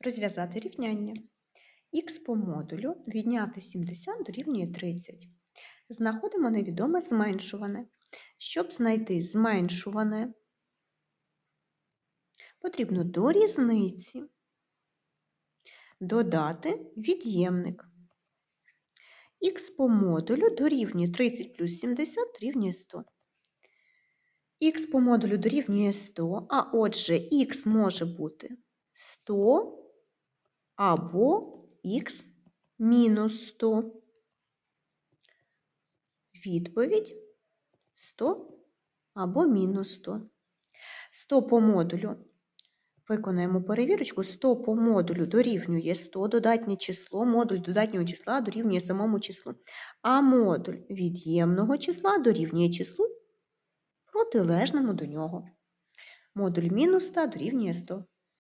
Розв'язати рівняння. Х по модулю відняти 70 дорівнює 30. Знаходимо невідоме зменшуване. Щоб знайти зменшуване, потрібно до різниці додати від'ємник. Х по модулю дорівнює 30 плюс 70 дорівнює 100. Х по модулю дорівнює 100, а отже х може бути 100 або х мінус 100. Відповідь 100 або мінус 100. 100 по модулю. Виконаємо перевірочку. 100 по модулю дорівнює 100, додатнє число, модуль додатнього числа дорівнює самому числу. А модуль від'ємного числа дорівнює числу протилежному до нього. Модуль мінус 100 дорівнює 100.